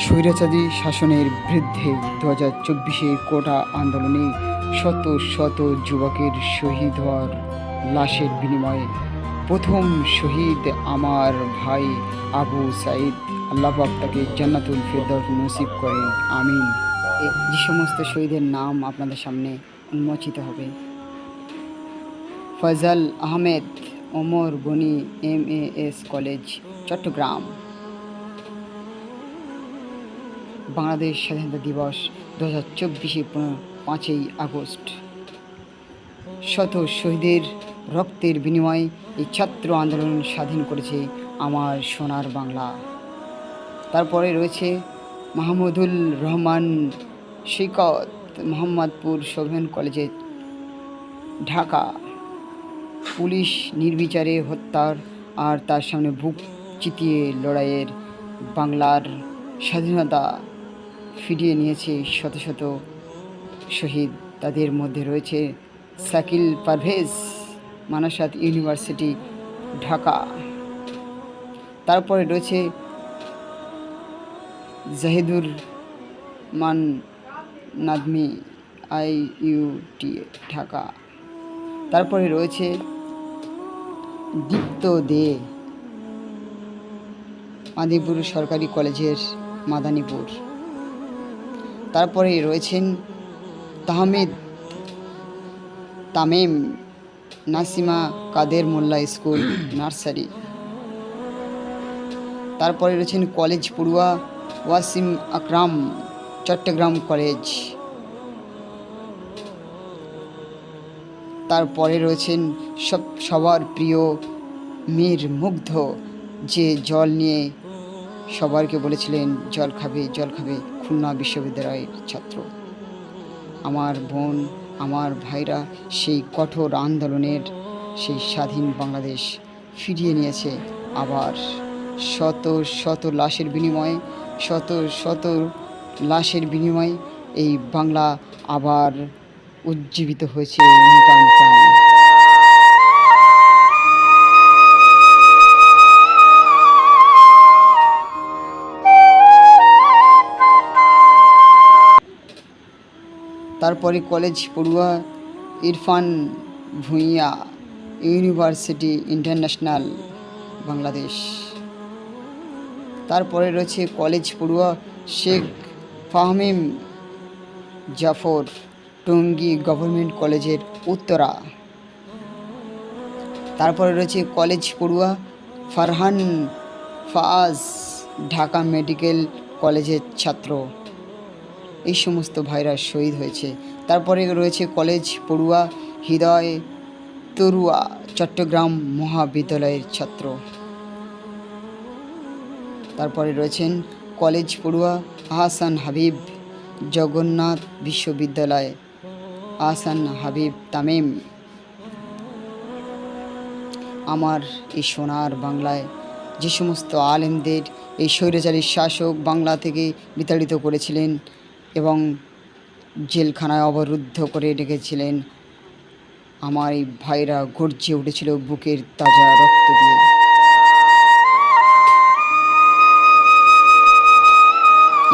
স্বৈরাচারী শাসনের বিরুদ্ধে দু হাজার চব্বিশের কোটা আন্দোলনে শত শত যুবকের শহীদ হওয়ার লাশের বিনিময়ে প্রথম শহীদ আমার ভাই আবু সাইদ। আল্লাপাক তাকে জান্নাতুল ফেরদৌস নসিব করেন। আমিন। যে সমস্ত শহীদের নাম আপনাদের সামনে উন্মোচিত হবে। Faizal Ahmed, Omar Gani, M A S college, Chattogram. Bangladesh স্বাধীনতা দিবস দু হাজার চব্বিশে পাঁচই আগস্ট। শত শহীদের রক্তের বিনিময়ে এই ছাত্র আন্দোলন স্বাধীন করেছে আমার সোনার বাংলা। তারপরে রয়েছে মাহমুদুল রহমান সৈকত মোহাম্মদপুর সোভেন কলেজে ঢাকা। পুলিশ নির্বিচারে হত্যার আর তার সামনে বুক চিতিয়ে লড়াইয়ের বাংলার স্বাধীনতা ফিরিয়ে নিয়েছে শত শত শহীদ। তাদের মধ্যে রয়েছে সাকিল পারভেজ, মানাসাত ইউনিভার্সিটি, ঢাকা। তারপরে রয়েছে জাহিদুর মান নাদমি আই ইউটি ঢাকা। তারপরে রয়েছে দীপ্ত দে, আদিপুর সরকারি কলেজের মাদানীপুর তারপরে রয়েছেন তাহমিদ, তামিম, নাসিমা, কাদের মোল্লা স্কুল, নার্সারি। তারপরে রয়েছেন কলেজ পড়ুয়া ওয়াসিম আকরাম, চট্টগ্রাম কলেজ। তারপরে রয়েছেন সব, সবার প্রিয় মীর মুগ্ধ, যে জল নিয়ে সবারকে বলেছিলেন, জল খাবে জল খাবে। খুলনা বিশ্ববিদ্যালয়ের ছাত্র। আমার বোন, আমার ভাইরা সেই কঠোর আন্দোলনের সেই স্বাধীন বাংলাদেশ ফিরিয়ে নিয়েছে। আবার শত শত লাশের বিনিময়ে, শত শত লাশের বিনিময়ে এই বাংলা আবার উজ্জীবিত হয়েছে নূতন প্রাণে। তারপরে কলেজ পড়ুয়া ইরফান ভূঁইয়া ইউনিভার্সিটি ইন্টারন্যাশনাল বাংলাদেশ। তারপরে রয়েছে কলেজ পড়ুয়া শেখ ফাহমিম জাফর, টঙ্গী গভর্নমেন্ট কলেজের উত্তরা। তারপরে রয়েছে কলেজ পড়ুয়া ফারহান ফাজ ঢাকা মেডিকেল কলেজের ছাত্র। এই সমস্ত ভাইরা শহীদ হয়েছে। তারপরে রয়েছে কলেজ, পড়ুয়া, হৃদয়, তরুয়া, চট্টগ্রাম মহাবিদ্যালয়ের ছাত্র। তারপরে রয়েছেন কলেজ পড়ুয়া আহসান হাবিব, জগন্নাথ বিশ্ববিদ্যালয়, আহসান হাবিব তামিম। আমার এই সোনার বাংলায় যে সমস্ত আলেমদের এই স্বৈরাচারী শাসক বাংলা থেকে বিতাড়িত করেছিলেন এবং জেলখানায় অবরুদ্ধ করে রেখেছিলেন। আমার এই ভাইরা গর্জে উঠেছিল বুকের তাজা রক্ত দিয়ে।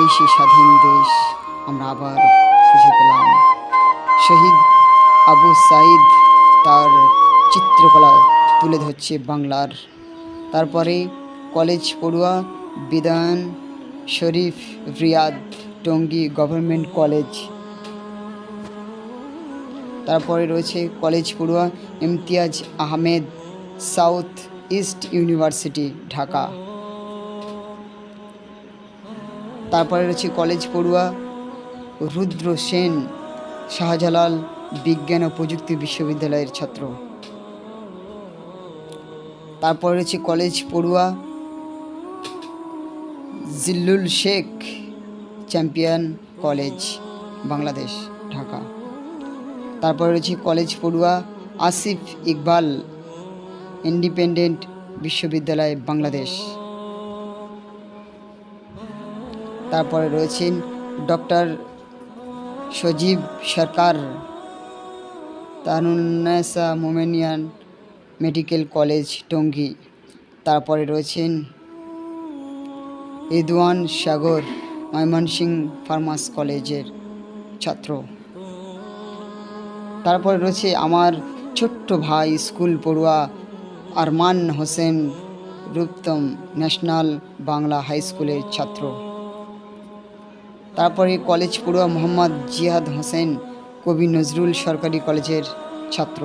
এই সেই স্বাধীন দেশ আমরা আবার খুঁজে পেলাম। শহীদ আবু সাইদ তার চিত্রকলা তুলে ধরছে বাংলার। তারপরে কলেজ পড়ুয়া বিধান শরীফ রিয়াদ টঙ্গী গভর্নমেন্ট কলেজ। তারপরে রয়েছে কলেজ পড়ুয়া Imtiaz Ahmed, south east university, Dhaka. তারপরে রয়েছে কলেজ পড়ুয়া রুদ্র সেন, শাহজালাল বিজ্ঞান ও প্রযুক্তি বিশ্ববিদ্যালয়ের ছাত্র। তারপরে রয়েছে কলেজ পড়ুয়া জিল্লুল শেখ চ্যাম্পিয়ন কলেজ, বাংলাদেশ, ঢাকা। তারপরে রয়েছে কলেজ পড়ুয়া আসিফ ইকবাল, ইন্ডিপেন্ডেন্ট বিশ্ববিদ্যালয়, বাংলাদেশ। তারপরে রয়েছেন doctor Sajib Sarkar Tarunnesa Momenian medical college, Tongi. তারপরে রয়েছেন রিদওয়ান সাগর ময়মনসিং ফার্মাস কলেজের ছাত্র। তারপরে রয়েছে আমার ছোট্ট ভাই স্কুল পড়ুয়া আরমান হোসেন রূপতম ন্যাশনাল বাংলা হাই স্কুলের ছাত্র। তারপরে কলেজ পড়ুয়া মোহাম্মদ জিয়াদ হোসেন কবি নজরুল সরকারি কলেজের ছাত্র।